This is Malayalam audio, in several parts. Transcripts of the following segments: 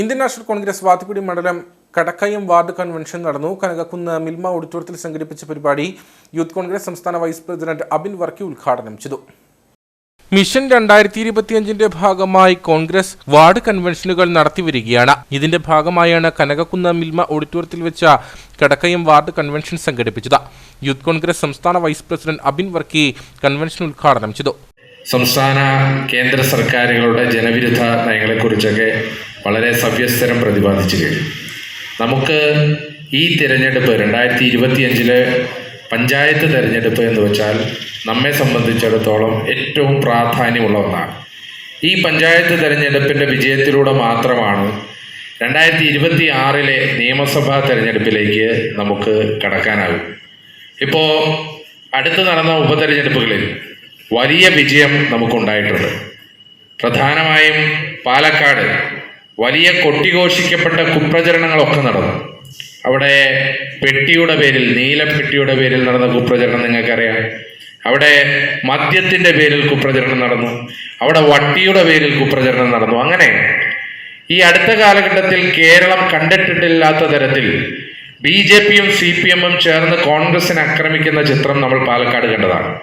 ഇന്ത്യൻ നാഷണൽ കോൺഗ്രസ് വാത്തുപിടി മണ്ഡലം കടക്കയം വാർഡ് കൺവെൻഷൻ നടന്നു. കനകക്കുന്ന് മിൽമ ഓഡിറ്റോറിയത്തിൽ സംഘടിപ്പിച്ച പരിപാടി യൂത്ത് കോൺഗ്രസ് സംസ്ഥാന വൈസ് പ്രസിഡന്റ് അബിൻ വർക്കി ഉദ്ഘാടനം ചെയ്തു. മിഷൻ രണ്ടായിരത്തി ഇരുപത്തിയഞ്ചിന്റെ ഭാഗമായി കോൺഗ്രസ് വാർഡ് കൺവെൻഷനുകൾ നടത്തിവരികയാണ്. ഇതിന്റെ ഭാഗമായാണ് കനകക്കുന്ന് മിൽമ ഓഡിറ്റോറിയത്തിൽ വെച്ച കടക്കയം വാർഡ് കൺവെൻഷൻ സംഘടിപ്പിച്ചത്. യൂത്ത് കോൺഗ്രസ് സംസ്ഥാന vice president Abin Varkey convention ഉദ്ഘാടനം ചെയ്തു. സംസ്ഥാന കേന്ദ്ര സർക്കാരുകളുടെ ജനവിരുദ്ധ നയങ്ങളെക്കുറിച്ചൊക്കെ വളരെ സവ്യസ്തരം പ്രതിപാദിച്ചു കഴിഞ്ഞു നമുക്ക് ഈ തിരഞ്ഞെടുപ്പ് രണ്ടായിരത്തി ഇരുപത്തിയഞ്ചിലെ പഞ്ചായത്ത് തിരഞ്ഞെടുപ്പ് എന്ന് വെച്ചാൽ നമ്മെ സംബന്ധിച്ചിടത്തോളം ഏറ്റവും പ്രാധാന്യമുള്ള ഒന്നാണ്. ഈ പഞ്ചായത്ത് തിരഞ്ഞെടുപ്പിന്റെ വിജയത്തിലൂടെ മാത്രമാണ് രണ്ടായിരത്തി ഇരുപത്തി ആറിലെ നിയമസഭാ തിരഞ്ഞെടുപ്പിലേക്ക് നമുക്ക് കടക്കാനാകും. ഇപ്പോൾ അടുത്ത് നടന്ന ഉപതെരഞ്ഞെടുപ്പുകളിൽ വലിയ വിജയം നമുക്കുണ്ടായിട്ടുണ്ട്. പ്രധാനമായും പാലക്കാട് വലിയ കൊട്ടിഘോഷിക്കപ്പെട്ട കുപ്രചരണങ്ങളൊക്കെ നടന്നു. അവിടെ പെട്ടിയുടെ പേരിൽ നീലപ്പെട്ടിയുടെ പേരിൽ നടന്ന കുപ്രചരണം നിങ്ങൾക്കറിയാം. അവിടെ മദ്യത്തിന്റെ പേരിൽ കുപ്രചരണം നടന്നു. അവിടെ വട്ടിയുടെ പേരിൽ കുപ്രചരണം നടന്നു. അങ്ങനെ ഈ അടുത്ത കാലഘട്ടത്തിൽ കേരളം കണ്ടിട്ടിട്ടില്ലാത്ത തരത്തിൽ ബി ജെ പിയും സി പി എമ്മും ചേർന്ന് കോൺഗ്രസിനെ ആക്രമിക്കുന്ന ചിത്രം നമ്മൾ പാലക്കാട് കണ്ടതാണ്.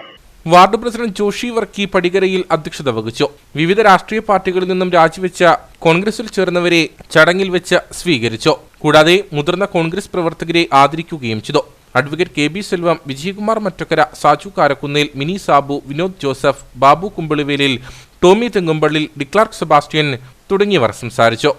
വാർഡ് പ്രസിഡന്റ് ജോഷി വർക്കി പടികരയിൽ അധ്യക്ഷത വഹിച്ചു. വിവിധ രാഷ്ട്രീയ പാർട്ടികളിൽ നിന്നും രാജിവെച്ച കോൺഗ്രസിൽ ചേർന്നവരെ ചടങ്ങിൽ വെച്ച് സ്വീകരിച്ചു. കൂടാതെ മുതിർന്ന കോൺഗ്രസ് പ്രവർത്തകരെ ആദരിക്കുകയും ചെയ്തു. Advocate K B Selvam Vijayakumar Mattakkara Saju Karakkunnel Mini Sabu Vinod Joseph Babu Kumbalivelil Tomy Thengumpallil Declark Sebastian തുടങ്ങിയവർ സംസാരിച്ചു.